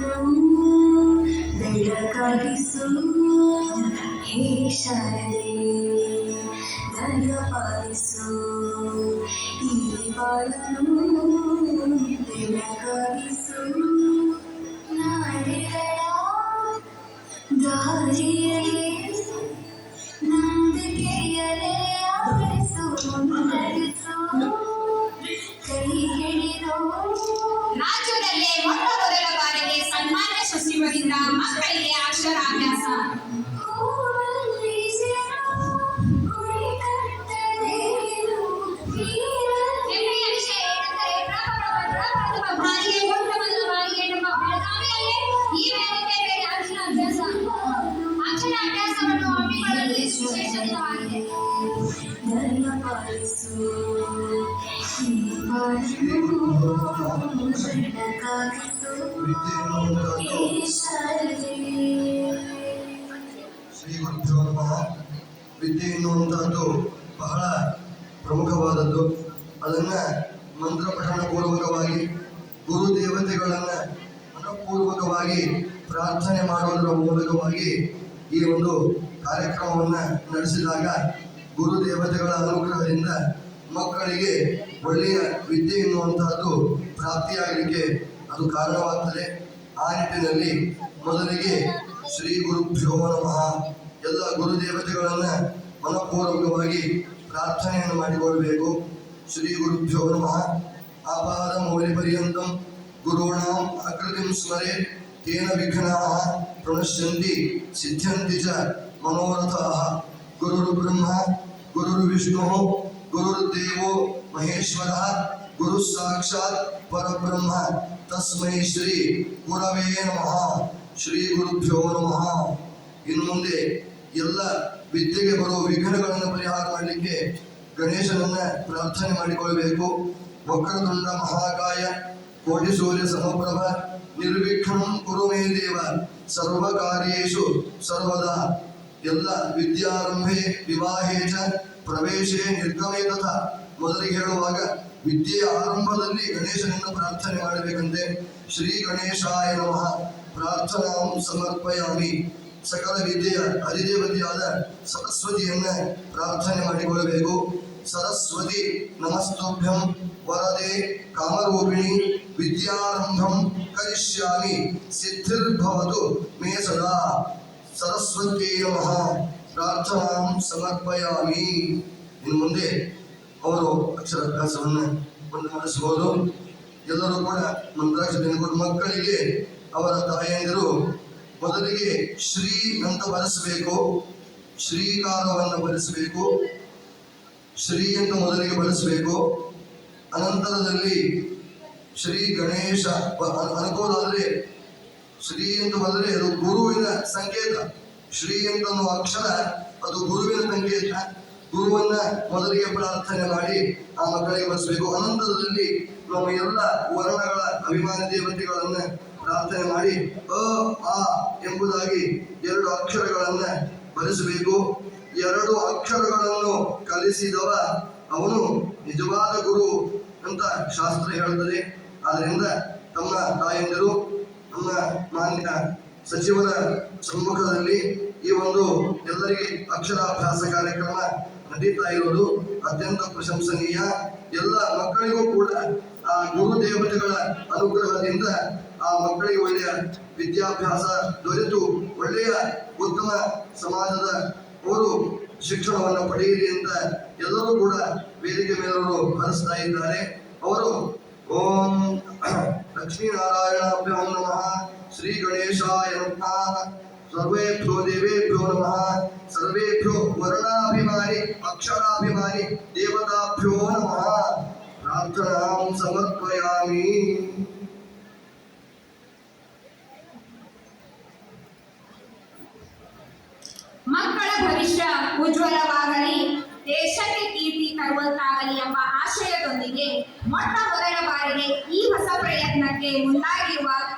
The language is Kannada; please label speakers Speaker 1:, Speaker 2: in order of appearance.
Speaker 1: ಬಾಳನ್ನು ಬೆಳಕಾಗಿಸು ಹೇ ಶಾರದೆ ದಯಪಾಲಿಸು ಈ ಬಾಳನ್ನು ಬೆಳಕಾಗಿಸು ನಾಡಿಗಳ ದಾರಿಯಲ್ಲಿ ನಂಬಿಕೆಯಲೇ ಆರಿಸು ನಡೆಸು ಕೈ
Speaker 2: ಮಕ್ಕಳಿಗೆ ಅಕ್ಷರಾಭ್ಯಾಸ
Speaker 1: ಹೂವಲ್ಲಿ ಸೇರು,
Speaker 3: ವಿದ್ಯೆ ಎನ್ನುವಂತಹದ್ದು ಬಹಳ ಪ್ರಮುಖವಾದದ್ದು. ಅದನ್ನ ಮಂತ್ರ ಪಠಣ ಪೂರ್ವಕವಾಗಿ ಗುರು ದೇವತೆಗಳನ್ನ ಮನಪೂರ್ವಕವಾಗಿ ಪ್ರಾರ್ಥನೆ ಮಾಡುವುದರ ಮೂಲಕವಾಗಿ ಈ ಒಂದು ಕಾರ್ಯಕ್ರಮವನ್ನ ನಡೆಸಿದಾಗ ಗುರು ದೇವತೆಗಳ ಅನುಗ್ರಹದಿಂದ ಮಕ್ಕಳಿಗೆ ಒಳ್ಳೆಯ ವಿದ್ಯೆ ಎನ್ನುವಂತಹದ್ದು ಪ್ರಾಪ್ತಿಯಾಗಲಿಕ್ಕೆ ಅದು ಕಾರಣವಾಗ್ತದೆ. ಆ ನಿಟ್ಟಿನಲ್ಲಿ ಮೊದಲಿಗೆ ಶ್ರೀ ಗುರುಭ್ಯೋ ನಮಃ. ಎಲ್ಲ ಗುರು ದೇವತೆಗಳನ್ನ ಮನಪೂರ್ವಕವಾಗಿ ಪ್ರಾರ್ಥನೆಯನ್ನು ಮಾಡಿಕೊಳ್ಳಬೇಕು ಶ್ರೀ ಗುರುಭ್ಯೋ ನಮಃ. ಆಪಾದ ಮೌಲ್ಯ ಪರ್ಯಂತಂ ಗುರುಣಾಂ ಆಕೃತಿಂ ಸ್ಮರೆ ತೇನ ವಿಘ್ನಾಃ ಪ್ರಣಶ್ಯಂತಿ ಸಿದ್ಧಿ ಚ ಮನೋರಥಾಃ. ಗುರುರು ಬ್ರಹ್ಮ, ಗುರುರು ವಿಷ್ಣು ಗುರುರ್ದೇವೋ ಮಹೇಶ್ವರ, ಗುರು ಸಾಕ್ಷಾತ್ ಪರಬ್ರಹ್ಮ. ತಸ್ಮೈ ಶ್ರೀ ಗುರವೇ ನಮಃ. ಶ್ರೀ ಗುರುಭ್ಯೋ ನಮಃ. ಇನ್ನು ಮುಂದೆ ಎಲ್ಲ ವಿದ್ಯೆಗೆ ಬರುವ ವಿಘ್ನಗಳನ್ನು ಪರಿಹಾರ ಮಾಡಲಿಕ್ಕೆ ಗಣೇಶನನ್ನ ಪ್ರಾರ್ಥನೆ ಮಾಡಿಕೊಳ್ಳಬೇಕು ವಕ್ರತುಂಡ ಮಹಾಕಾಯ, ಕೋಟಿ ಸೂರ್ಯ ಸಮಪ್ರಭ, ನಿರ್ವಿಘ್ನಂ ಕುರು ಮೇ ದೇವ ಸರ್ವ ಕಾರ್ಯೇಷು ಸರ್ವದಾ. ಎಲ್ಲ ವಿದ್ಯಾರಂಭೆ ವಿವಾಹೇ ಚ ಪ್ರವೇಶೇ ನಿರ್ಗಮೇ ತಥಾ. ಮೊದಲಿಗೆ ಹೇಳುವಾಗ, ವಿದ್ಯೆಯ ಆರಂಭದಲ್ಲಿ ಗಣೇಶನನ್ನು ಪ್ರಾರ್ಥನೆ ಮಾಡಬೇಕಂತೆ ಶ್ರೀ ಗಣೇಶಾಯ ನಮಃ. ಪ್ರಾರ್ಥನಾ ಸಮರ್ಪಯಾಮಿ. ಸಕಲ ವಿದ್ಯೆಯ ಅಧಿದೇವತೆಯಾದ ಸರಸ್ವತಿಯನ್ನ ಪ್ರಾರ್ಥನೆ ಮಾಡಿಕೊಳ್ಳಬೇಕು. ಸರಸ್ವತಿ ನಮಸ್ತುಭ್ಯಂ ವರದೆ ಕಾಮರೂಪಿಣಿ ವಿದ್ಯಾರಂಭಂ ಕರಿಷ್ಯಾಮಿ. ಸಿದ್ಧಿರ್ಭವತು ಮೇ ಸದಾ. ಸರಸ್ವತಿ ನಮಃ. ಪ್ರಾರ್ಥನಾಂ ಸಮರ್ಪಯಾಮಿ. ಇನ್ನು ಮುಂದೆ ಅವರು ಅಕ್ಷರಾಭ್ಯಾಸವನ್ನು ಒಂದು ಎಲ್ಲರೂ ಕೂಡ ನಮ್ಮ ಕೊಟ್ಟು ಮಕ್ಕಳಿಗೆ ಅವರ ತಾಯಂದಿರು ಮೊದಲಿಗೆ ಶ್ರೀ ಅಂತ ಬರೆಸಬೇಕು. ಶ್ರೀಕಾರವನ್ನು ಬರೆಸಬೇಕು. ಶ್ರೀ ಅಂತ ಮೊದಲಿಗೆ ಬಳಸಬೇಕು ಅನಂತರದಲ್ಲಿ ಶ್ರೀ ಗಣೇಶ ಅನುಕೂಲ ಆದರೆ ಶ್ರೀ ಅಂತ ಬಂದರೆ ಅದು ಗುರುವಿನ ಸಂಕೇತ. ಶ್ರೀ ಅಂತ ಅಕ್ಷರ ಅದು ಗುರುವಿನ ಸಂಕೇತ ಗುರುವನ್ನ ಮೊದಲಿಗೆ ಪ್ರಾರ್ಥನೆ ಮಾಡಿ ಆ ಮಕ್ಕಳಿಗೆ ಬರೆಸಬೇಕು. ಅನಂತರದಲ್ಲಿ ನಮ್ಮ ಎಲ್ಲ ವರ್ಣಗಳ ಅಭಿಮಾನ ದೇವತೆಗಳನ್ನ ಪ್ರಾರ್ಥನೆ ಮಾಡಿ ಅ ಆ ಎಂಬುದಾಗಿ ಎರಡು ಅಕ್ಷರಗಳನ್ನ ಬರೆಸಬೇಕು. ಎರಡು ಅಕ್ಷರಗಳನ್ನು ಕಲಿಸಿದವ ಅವನು ನಿಜವಾದ ಗುರು ಅಂತ ಶಾಸ್ತ್ರ ಹೇಳುತ್ತದೆ. ಆದ್ದರಿಂದ ತಮ್ಮ ತಾಯಂದಿರು ನಮ್ಮ ಮಾನ್ಯ ಸಚಿವರ ಸಮ್ಮುಖದಲ್ಲಿ ಈ ಒಂದು ಎಲ್ಲರಿಗೆ ಅಕ್ಷರಾಭ್ಯಾಸ ಕಾರ್ಯಕ್ರಮ ನಡೀತಾ ಇರೋದು ಅತ್ಯಂತ ಪ್ರಶಂಸನೀಯ. ಎಲ್ಲ ಮಕ್ಕಳಿಗೂ ಕೂಡ ಆ ಗುರು ದೇವತೆಗಳ ಅನುಗ್ರಹದಿಂದ ಆ ಮಕ್ಕಳಿಗೆ ಒಳ್ಳೆಯ ವಿದ್ಯಾಭ್ಯಾಸ ದೊರೆತು. ಒಳ್ಳೆಯ ಉತ್ತಮ ಸಮಾಜದ ಅವರು ಶಿಕ್ಷಣವನ್ನು ಪಡೆಯಲಿ ಅಂತ ಎಲ್ಲರೂ ಕೂಡ ವೇದಿಕೆ ಮೇಲವರು ಹರಿಸ್ತಾ ಇದ್ದಾರೆ. ಅವರು ಓಂ ಲಕ್ಷ್ಮೀನಾರಾಯಣಾಭ್ಯಾಂ ನಮಃ. ಶ್ರೀ ಗಣೇಶಾಯ ನಮಃ ಸರ್ವೇಭ್ಯೋ ದೇವೇಭ್ಯೋ ನಮಃ ಸರ್ವೇಭ್ಯೋ ವರ್ಣಾಭಿಮಾನಿ ಅಕ್ಷರಾಭಿಮಾನಿ ದೇವತಾಭ್ಯೋ ನಮಃ ಪ್ರಾರ್ಥನಾಂ ಸಮರ್ಪಯಾಮಿ
Speaker 2: ಮಕ್ಕಳ ಭವಿಷ್ಯ ಉಜ್ವಲವಾಗಲಿ ದೇಶಕ್ಕೆ ಕೀರ್ತಿ ತರುವಂತಾಗಲಿ ಎಂಬ ಆಶಯದೊಂದಿಗೆ ಮೊಟ್ಟ ಮೊದಲ ಬಾರಿಗೆ ಈ ಹೊಸ ಪ್ರಯತ್ನಕ್ಕೆ ಮುಂದಾಗಿರುವ